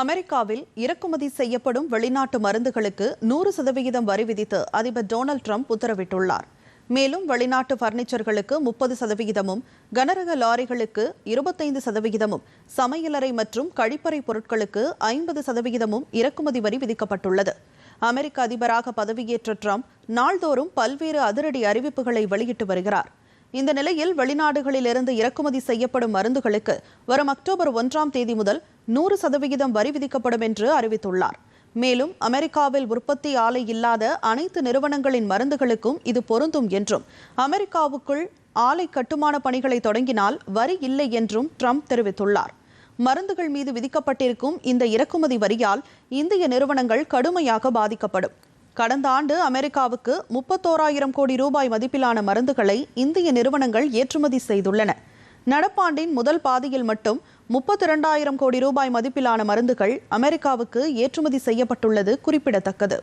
அமெரிக்காவில் இறக்குமதி செய்யப்படும் வெளிநாட்டு மருந்துகளுக்கு நூறு சதவிகிதம் வரி விதித்து அதிபர் டொனால்டு ட்ரம்ப் உத்தரவிட்டுள்ளார். மேலும் வெளிநாட்டு பர்னிச்சர்களுக்கு முப்பது சதவிகிதமும் கனரக லாரிகளுக்கு இருபத்தைந்து சதவிகிதமும் சமையலறை மற்றும் கழிப்பறை பொருட்களுக்கு ஐம்பது சதவிகிதமும் இறக்குமதி வரி விதிக்கப்பட்டுள்ளது. அமெரிக்க அதிபராக பதவியேற்ற ட்ரம்ப் நாள்தோறும் பல்வேறு அதிரடி அறிவிப்புகளை வெளியிட்டு வருகிறார். இந்த நிலையில் வெளிநாடுகளிலிருந்து இறக்குமதி செய்யப்படும் மருந்துகளுக்கு வரும் அக்டோபர் ஒன்றாம் தேதி முதல் நூறு சதவிகிதம் வரி விதிக்கப்படும் என்று அறிவித்துள்ளார். மேலும் அமெரிக்காவில் உற்பத்தி ஆலை இல்லாத அனைத்து நிறுவனங்களின் மருந்துகளுக்கும் இது பொருந்தும் என்றும் அமெரிக்காவுக்குள் ஆலை கட்டுமான பணிகளை தொடங்கினால் வரி இல்லை என்றும் ட்ரம்ப் தெரிவித்துள்ளார். மருந்துகள் மீது விதிக்கப்பட்டிருக்கும் இந்த இறக்குமதி வரியால் இந்திய நிறுவனங்கள் கடுமையாக பாதிக்கப்படும். கடந்த ஆண்டு அமெரிக்காவுக்கு முப்பத்தோராயிரம் கோடி ரூபாய் மதிப்பிலான மருந்துகளை இந்திய நிறுவனங்கள் ஏற்றுமதி செய்துள்ளன. நடப்பாண்டின் முதல் பாதியில் மட்டும் முப்பத்தி இரண்டாயிரம் கோடி ரூபாய் மதிப்பிலான மருந்துகள் அமெரிக்காவுக்கு ஏற்றுமதி செய்யப்பட்டுள்ளது குறிப்பிடத்தக்கது.